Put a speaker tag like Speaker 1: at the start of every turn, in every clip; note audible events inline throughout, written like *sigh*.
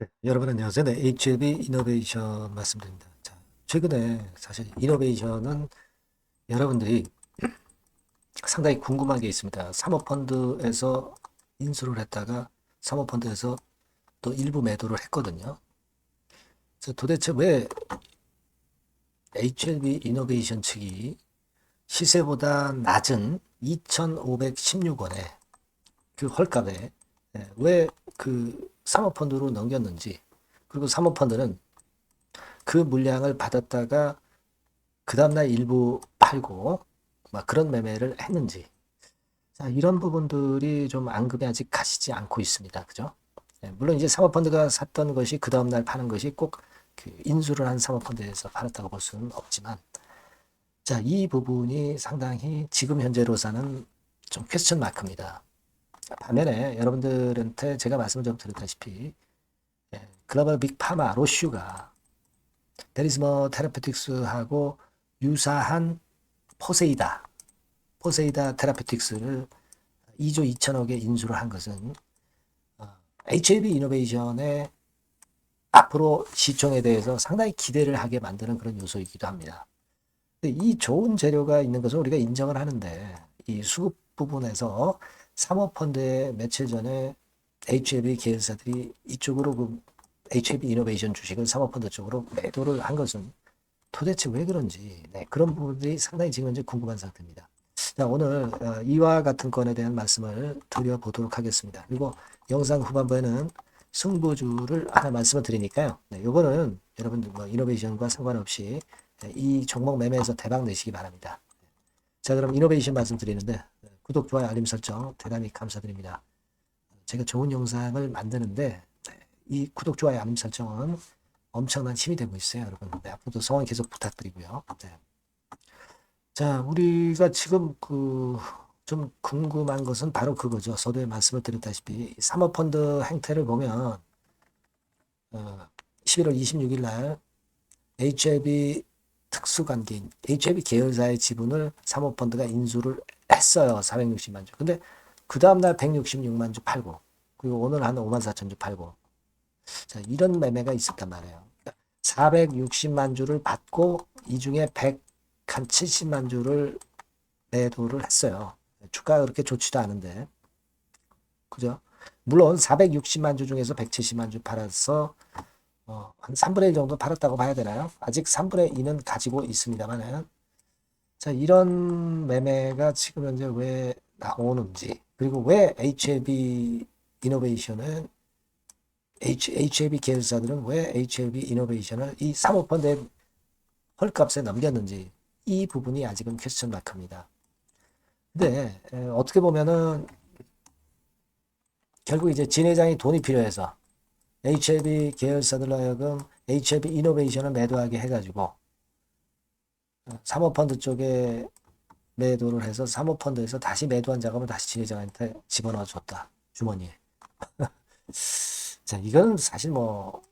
Speaker 1: 네, 여러분 안녕하세요. 네, HLB 이노베이션 말씀드립니다. 자, 최근에 사실 이노베이션은 여러분들이 상당히 궁금한 게 있습니다. 사모펀드에서 인수를 했다가 사모펀드에서 또 일부 매도를 했거든요. 그래서 도대체 왜 HLB 이노베이션 측이 시세보다 낮은 2,516원에 그 헐값에 왜 그 사모펀드로 넘겼는지 그리고 사모펀드는 그 물량을 받았다가 그 다음날 일부 팔고 막 그런 매매를 했는지 자, 이런 부분들이 좀 앙금이 아직 가시지 않고 있습니다. 그죠? 예, 물론 이제 사모펀드가 샀던 것이 그 다음날 파는 것이 꼭 그 인수를 한 사모펀드에서 팔았다고 볼 수는 없지만 자, 이 부분이 상당히 지금 현재로서는 좀 퀘스천 마크입니다. 반면에 여러분들한테 제가 말씀을 좀 드렸다시피 예, 글로벌 빅파마 로슈가 데리스머 테라피틱스하고 유사한 포세이다 포세이다 테라피틱스를 2조 2천억에 인수를 한 것은 어, HLB 이노베이션의 앞으로 시총에 대해서 상당히 기대를 하게 만드는 그런 요소이기도 합니다. 이 좋은 재료가 있는 것은 우리가 인정을 하는데 이 수급 부분에서 사모펀드에 며칠 전에 HLB 계열사들이 이쪽으로 그 HLB 이노베이션 주식을 사모펀드 쪽으로 매도를 한 것은 도대체 왜 그런지 네, 그런 부분들이 상당히 지금 현재 궁금한 상태입니다. 자, 오늘 어, 이와 같은 건에 대한 말씀을 드려보도록 하겠습니다. 그리고 영상 후반부에는 승부주를 하나 말씀을 드리니까요. 네, 요거는 여러분들 뭐 이노베이션과 상관없이 네, 이 종목 매매에서 대박 내시기 바랍니다. 자, 그럼 이노베이션 말씀드리는데 구독, 좋아요, 알림 설정 대단히 감사드립니다. 제가 좋은 영상을 만드는데 네, 이 구독, 좋아요, 알림 설정은 엄청난 힘이 되고 있어요, 여러분. 네, 앞으로도 성원 계속 부탁드리고요. 네. 자, 우리가 지금 그 좀 궁금한 것은 바로 그거죠. 서두에 말씀을 드렸다시피 사모펀드 행태를 보면 어, 11월 26일 날 HLB 특수관계인 HLB 계열사의 지분을 사모펀드가 인수를 했어요. 460만 주. 근데 그 다음날 166만 주 팔고 그리고 오늘 한 5만 4천 주 팔고 자 이런 매매가 있었단 말이에요. 460만 주를 받고 이 중에 100 한 70만 주를 매도를 했어요. 주가가 그렇게 좋지도 않은데 그죠? 물론 460만 주 중에서 170만 주 팔아서 어, 한 3분의 1 정도 팔았다고 봐야 되나요? 아직 3분의 2는 가지고 있습니다만은 자 이런 매매가 지금 현재 왜 나오는지 그리고 왜 HLB 이노베이션은 H, HLB 계열사들은 왜 HLB 이노베이션을 이 사모펀드의 헐값에 넘겼는지 이 부분이 아직은 퀘스천 마크입니다. 근데 에, 어떻게 보면은 결국 이제 진 회장이 돈이 필요해서 HLB 계열사들로 하여금 HLB 이노베이션을 매도하게 해가지고 어, 사모펀드 쪽에 매도를 해서 사모펀드에서 다시 매도한 자금을 다시 진 회장한테 집어넣어 줬다 주머니에. *laughs* 자 이건 사실 뭐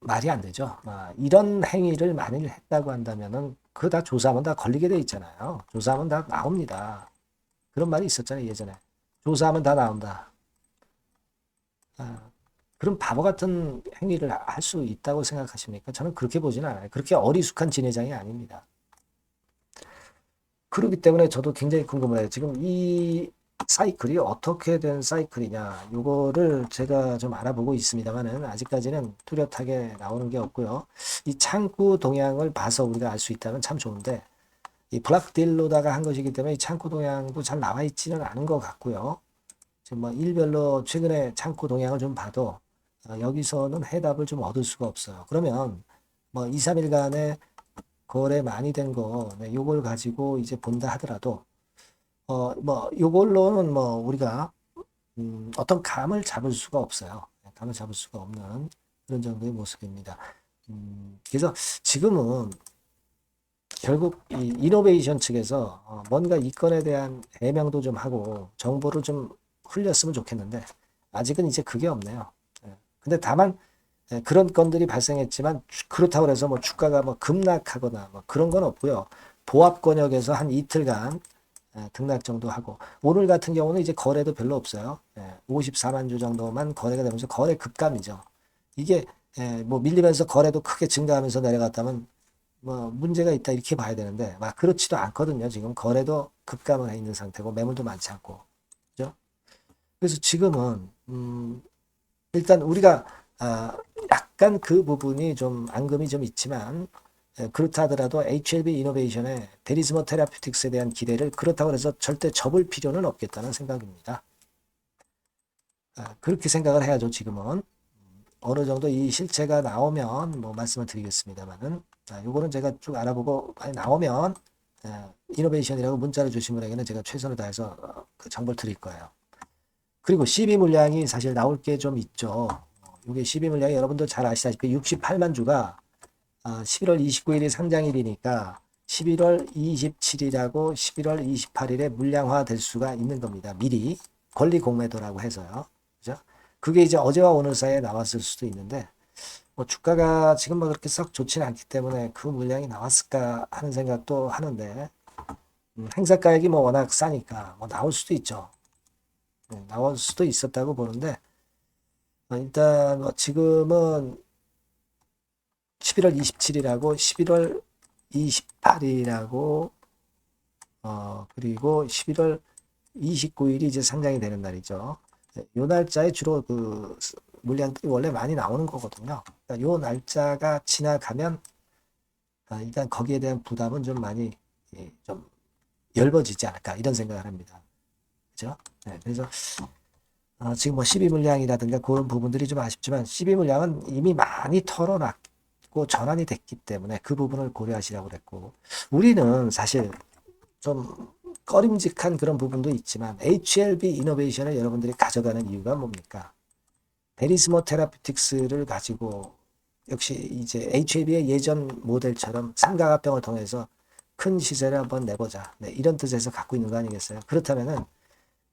Speaker 1: 말이 안 되죠. 아, 이런 행위를 만일 했다고 한다면은 그거 다 조사하면 다 걸리게 돼 있잖아요. 조사하면 다 나옵니다. 그런 말이 있었잖아요 예전에. 조사하면 다 나온다. 아, 그런 바보 같은 행위를 할 수 있다고 생각하십니까? 저는 그렇게 보지는 않아요. 그렇게 어리숙한 진회장이 아닙니다. 그렇기 때문에 저도 굉장히 궁금해요. 지금 이 사이클이 어떻게 된 사이클이냐 요거를 제가 좀 알아보고 있습니다만은 아직까지는 뚜렷하게 나오는 게 없고요. 이 창구 동향을 봐서 우리가 알 수 있다면 참 좋은데 이 블락딜로다가 한 것이기 때문에 이 창구 동향도 잘 나와 있지는 않은 것 같고요. 지금 뭐 일별로 최근에 창구 동향을 좀 봐도 어, 여기서는 해답을 좀 얻을 수가 없어요. 그러면 뭐 2, 3일간에 거래 많이 된 거, 네, 요걸 가지고 이제 본다 하더라도 어, 뭐, 요걸로는 뭐, 우리가, 음, 어떤 감을 잡을 수가 없어요. 네, 감을 잡을 수가 없는 그런 정도의 모습입니다. 음, 그래서 지금은 결국 이 이노베이션 측에서 어, 뭔가 이 건에 대한 해명도 좀 하고 정보를 좀 흘렸으면 좋겠는데, 아직은 이제 그게 없네요. 예. 근데 다만, 예, 그런 건들이 발생했지만, 주- 그렇다고 해서 뭐 주가가 뭐 급락하거나 뭐 그런 건 없고요. 보합 권역에서 한 이틀간 예, 등락 정도 하고 오늘 같은 경우는 이제 거래도 별로 없어요. 예, 54만 주 정도만 거래가 되면서 거래 급감이죠. 이게 예, 뭐 밀리면서 거래도 크게 증가하면서 내려갔다면 뭐 문제가 있다 이렇게 봐야 되는데 막 그렇지도 않거든요. 지금 거래도 급감을 해 있는 상태고 매물도 많지 않고 그죠? 그래서 지금은 음 일단 우리가 아 약간 그 부분이 좀 앙금이 좀 있지만 예, 그렇다 하더라도 HLB 이노베이션의 데리즈모 테라퓨틱스에 대한 기대를 그렇다고 해서 절대 접을 필요는 없겠다는 생각입니다. 아, 그렇게 생각을 해야죠, 지금은. 어느 정도 이 실체가 나오면 뭐 말씀을 드리겠습니다만은 자, 요거는 제가 쭉 알아보고 나오면 예, 이노베이션이라고 문자를 주신 분에게는 제가 최선을 다해서 어, 그 정보를 드릴 거예요. 그리고 12 물량이 사실 나올 게 좀 있죠. 이게 12 물량이 여러분도 잘 아시다시피 68만 주가 아, 11월 29일이 상장일이니까 11월 27일하고 11월 28일에 물량화 될 수가 있는 겁니다. 미리 권리 공매도라고 해서요. 그죠? 그게 이제 어제와 오늘 사이에 나왔을 수도 있는데 뭐 주가가 지금 뭐 그렇게 썩 좋지는 않기 때문에 그 물량이 나왔을까 하는 생각도 하는데 음, 행사가액이 뭐 워낙 싸니까 뭐 나올 수도 있죠. 네, 나올 수도 있었다고 보는데 어, 일단 뭐 지금은 11월 27일하고 11월 28일이라고 어 그리고 11월 29일이 이제 상장이 되는 날이죠. 네, 요 날짜에 주로 그 물량들이 원래 많이 나오는 거거든요. 그러니까 요 날짜가 지나가면 아, 일단 거기에 대한 부담은 좀 많이 예, 좀 얇아지지 않을까 이런 생각을 합니다. 그죠? 네, 그래서 어, 지금 뭐 12물량이라든가 그런 부분들이 좀 아쉽지만 12물량은 이미 많이 털어놨고 전환이 됐기 때문에 그 부분을 고려하시라고 그랬고 우리는 사실 좀 꺼림직한 그런 부분도 있지만 HLB 이노베이션을 여러분들이 가져가는 이유가 뭡니까? 베리스모 테라피틱스를 가지고 역시 이제 HLB의 예전 모델처럼 삼각합병을 통해서 큰 시세를 한번 내보자. 네, 이런 뜻에서 갖고 있는 거 아니겠어요? 그렇다면은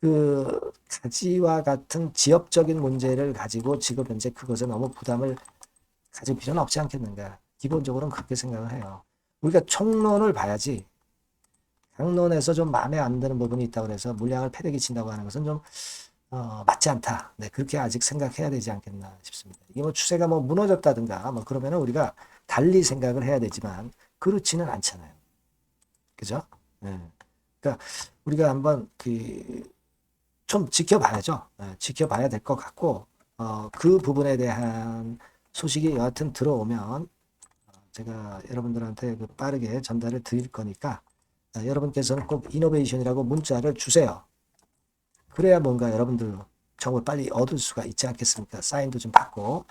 Speaker 1: 그 가지와 같은 지역적인 문제를 가지고 지금 현재 그것에 너무 부담을 가질 필요는 없지 않겠는가. 기본적으로는 그렇게 생각을 해요. 우리가 총론을 봐야지 강론에서 좀 마음에 안 드는 부분이 있다고 해서 물량을 패대 기 친다고 하는 것은 좀 어, 맞지 않다. 네, 그렇게 아직 생각해야 되지 않겠나 싶습니다. 이게 뭐 추세가 뭐 무너졌다든가 뭐 그러면은 우리가 달리 생각을 해야 되지만 그렇지는 않잖아요. 그죠? 네. 그러니까 우리가 한번 그 좀 지켜봐야죠. 네, 지켜봐야 될 것 같고 어, 그 부분에 대한 소식이 여하튼 들어오면 어, 제가 여러분들한테 그 빠르게 전달을 드릴 거니까 아, 여러분께서는 꼭 이노베이션이라고 문자를 주세요. 그래야 뭔가 여러분들 정보를 빨리 얻을 수가 있지 않겠습니까? 사인도 좀 받고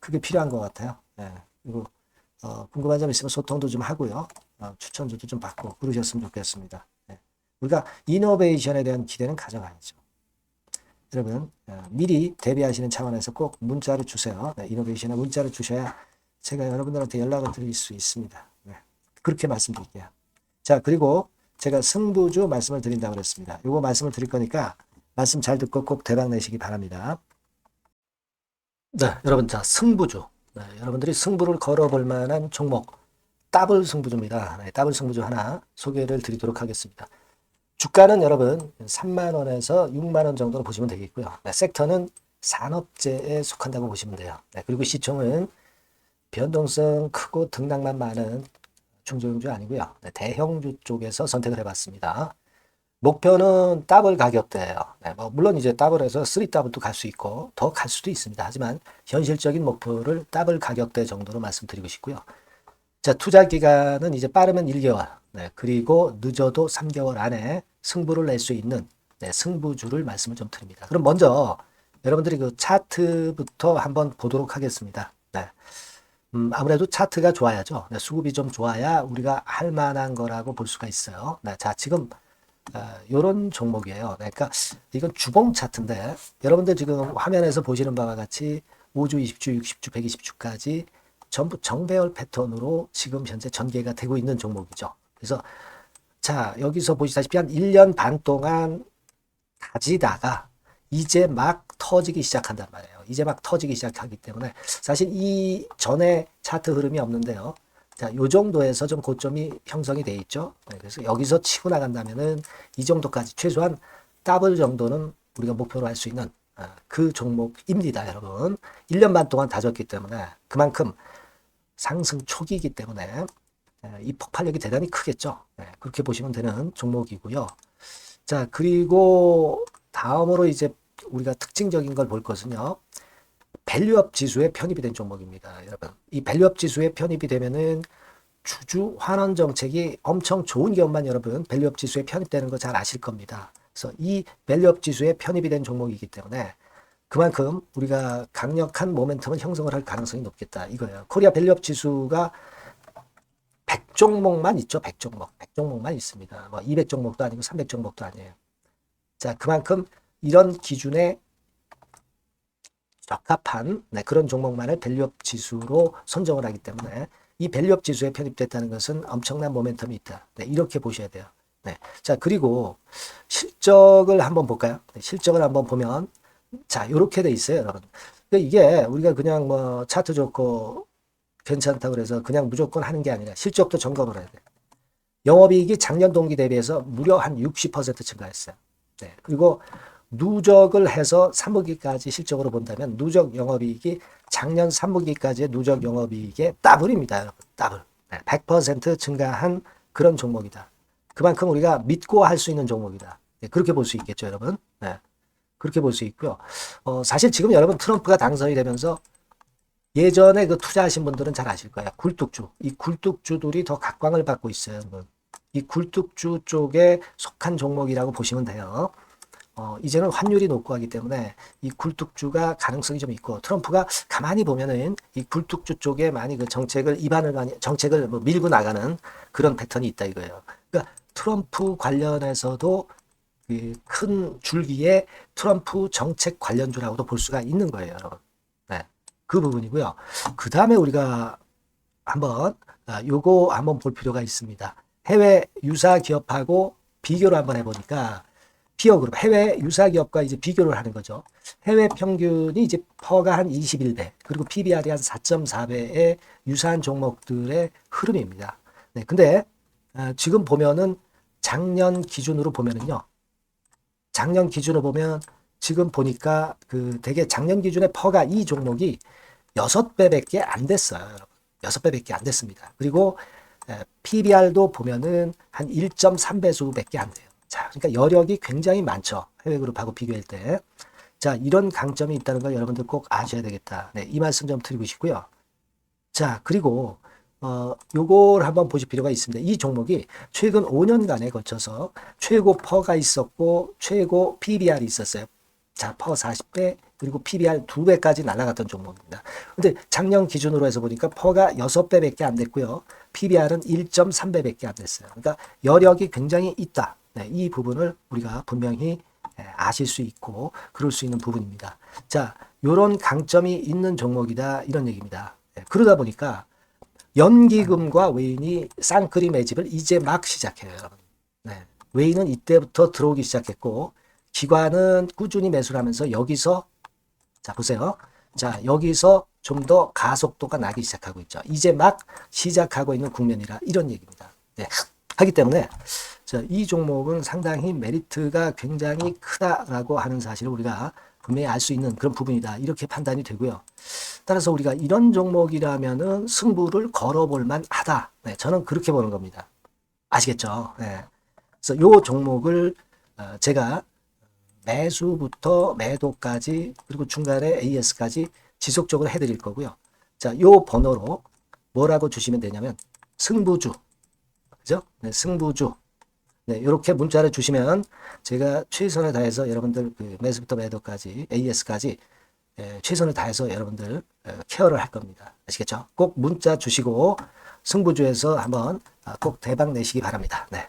Speaker 1: 그게 필요한 것 같아요. 네. 그리고 어, 궁금한 점 있으면 소통도 좀 하고요. 어, 추천도 좀 받고 그러셨으면 좋겠습니다. 네. 우리가 이노베이션에 대한 기대는 가져가야죠. 여러분 어, 미리 대비하시는 차원에서 꼭 문자를 주세요. 네, 이노베이션에 문자를 주셔야 제가 여러분들한테 연락을 드릴 수 있습니다. 네. 그렇게 말씀드릴게요. 자 그리고 제가 승부주 말씀을 드린다고 그랬습니다. 요거 말씀을 드릴 거니까 말씀 잘 듣고 꼭 대박 내시기 바랍니다. 네, 여러분 자 승부주. 네, 여러분들이 승부를 걸어볼 만한 종목 더블 승부주입니다. 네, 더블 승부주 하나 소개를 드리도록 하겠습니다. 주가는 여러분 3만 원에서 6만 원 정도로 보시면 되겠고요. 네, 섹터는 산업재에 속한다고 보시면 돼요. 네, 그리고 시총은 변동성 크고 등락만 많은 중소형주 아니고요. 네, 대형주 쪽에서 선택을 해봤습니다. 목표는 더블 가격대예요. 네, 뭐 물론 이제 더블에서 3 더블도 갈 수 있고 더 갈 수도 있습니다. 하지만 현실적인 목표를 더블 가격대 정도로 말씀드리고 싶고요. 자, 투자 기간은 이제 빠르면 1개월, 네, 그리고 늦어도 3개월 안에 승부를 낼 수 있는 네, 승부주를 말씀을 좀 드립니다. 그럼 먼저 여러분들이 그 차트부터 한번 보도록 하겠습니다. 네. 음, 아무래도 차트가 좋아야죠. 네, 수급이 좀 좋아야 우리가 할 만한 거라고 볼 수가 있어요. 네, 자, 지금 어, 요런 종목이에요. 그러니까 이건 주봉 차트인데 여러분들 지금 화면에서 보시는 바와 같이 5주, 20주, 60주, 120주까지 전부 정배열 패턴으로 지금 현재 전개가 되고 있는 종목이죠. 그래서 자, 여기서 보시다시피 한 1년 반 동안 가지다가 이제 막 터지기 시작한단 말이에요. 이제 막 터지기 시작하기 때문에 사실 이 전에 차트 흐름이 없는데요. 자, 요 정도에서 좀 고점이 형성이 돼 있죠. 네, 그래서 여기서 치고 나간다면은 이 정도까지 최소한 더블 정도는 우리가 목표로 할 수 있는 어, 그 종목입니다, 여러분. 1년 반 동안 다졌기 때문에 그만큼 상승 초기이기 때문에 예, 이 폭발력이 대단히 크겠죠. 예, 그렇게 보시면 되는 종목이고요. 자, 그리고 다음으로 이제 우리가 특징적인 걸 볼 것은요. 밸류업 지수에 편입이 된 종목입니다, 여러분. 이 밸류업 지수에 편입이 되면은 주주 환원 정책이 엄청 좋은 경우만 여러분 밸류업 지수에 편입되는 거 잘 아실 겁니다. 그래서 이 밸류업 지수에 편입이 된 종목이기 때문에 그만큼 우리가 강력한 모멘텀을 형성을 할 가능성이 높겠다 이거예요. 코리아 밸류업 지수가 100종목만 있죠. 100종목. 100종목만 있습니다. 뭐 200종목도 아니고 300종목도 아니에요. 자, 그만큼 이런 기준에 적합한 네, 그런 종목만을 밸류업 지수로 선정을 하기 때문에 이 밸류업 지수에 편입됐다는 것은 엄청난 모멘텀이 있다. 네, 이렇게 보셔야 돼요. 네. 자, 그리고 실적을 한번 볼까요? 네, 실적을 한번 보면 자, 이렇게 돼 있어요, 여러분. 이게 우리가 그냥 뭐 차트 좋고 괜찮다고 그래서 그냥 무조건 하는 게 아니라 실적도 점검을 해야 돼. 영업이익이 작년 동기 대비해서 무려 한 60% 증가했어요. 네. 그리고 누적을 해서 3분기까지 실적으로 본다면 누적 영업이익이 작년 3분기까지의 누적 영업이익의 더블입니다, 여러분. 더블. 네. 100% 증가한 그런 종목이다. 그만큼 우리가 믿고 할 수 있는 종목이다. 네. 그렇게 볼 수 있겠죠, 여러분. 네. 그렇게 볼 수 있고요. 어, 사실 지금 여러분 트럼프가 당선이 되면서 예전에 그 투자하신 분들은 잘 아실 거예요. 굴뚝주. 이 굴뚝주들이 더 각광을 받고 있어요. 이 굴뚝주 쪽에 속한 종목이라고 보시면 돼요. 어, 이제는 환율이 높고 하기 때문에 이 굴뚝주가 가능성이 좀 있고 트럼프가 가만히 보면은 이 굴뚝주 쪽에 많이 그 정책을 입안을 많이 정책을 뭐 밀고 나가는 그런 패턴이 있다 이거예요. 그러니까 트럼프 관련해서도 그 큰 줄기에 트럼프 정책 관련주라고도 볼 수가 있는 거예요, 여러분. 네. 그 부분이고요. 그 다음에 우리가 한번 아, 요거 한번 볼 필요가 있습니다. 해외 유사 기업하고 비교를 한번 해보니까 피어 그룹 해외 유사 기업과 이제 비교를 하는 거죠. 해외 평균이 이제 퍼가 한 21배 그리고 PBR이 한 4.4배의 유사한 종목들의 흐름입니다. 네, 근데 아, 지금 보면은 작년 기준으로 보면은요. 작년 기준으로 보면 지금 보니까 그 되게 작년 기준에 퍼가 이 종목이 6배밖에 안 됐어요. 여러분. 6배밖에 안 됐습니다. 그리고 PBR도 보면은 한 1.3배수밖에 안 돼요. 자, 그러니까 여력이 굉장히 많죠. 해외 그룹하고 비교할 때. 자, 이런 강점이 있다는 걸 여러분들 꼭 아셔야 되겠다. 네, 이 말씀 좀 드리고 싶고요. 자, 그리고 어, 요걸 한번 보실 필요가 있습니다. 이 종목이 최근 5년간에 거쳐서 최고 퍼가 있었고 최고 PBR이 있었어요. 자, 퍼 40배 그리고 PBR 2배까지 날아갔던 종목입니다. 근데 작년 기준으로 해서 보니까 퍼가 6배밖에 안 됐고요. PBR은 1.3배밖에 안 됐어요. 그러니까 여력이 굉장히 있다. 네, 이 부분을 우리가 분명히 예, 아실 수 있고 그럴 수 있는 부분입니다. 자, 요런 강점이 있는 종목이다 이런 얘기입니다. 네, 그러다 보니까 연기금과 외인이 쌍크리 매집을 이제 막 시작해요, 여러분. 네, 외인은 이때부터 들어오기 시작했고 기관은 꾸준히 매수를 하면서 여기서 자 보세요. 자 여기서 좀 더 가속도가 나기 시작하고 있죠. 이제 막 시작하고 있는 국면이라 이런 얘기입니다. 네, 하기 때문에 자, 이 종목은 상당히 메리트가 굉장히 크다라고 하는 사실을 우리가 분명히 알 수 있는 그런 부분이다. 이렇게 판단이 되고요. 따라서 우리가 이런 종목이라면은 승부를 걸어볼 만하다. 네, 저는 그렇게 보는 겁니다. 아시겠죠? 네. 그래서 요 종목을 어, 제가 매수부터 매도까지 그리고 중간에 AS까지 지속적으로 해드릴 거고요. 자, 요 번호로 뭐라고 주시면 되냐면 승부주, 그죠? 네, 승부주. 네, 이렇게 문자를 주시면 제가 최선을 다해서 여러분들 그 매수부터 매도까지 AS까지 예, 최선을 다해서 여러분들 어, 케어를 할 겁니다. 아시겠죠? 꼭 문자 주시고 승부주에서 한번 아, 꼭 대박 내시기 바랍니다. 네.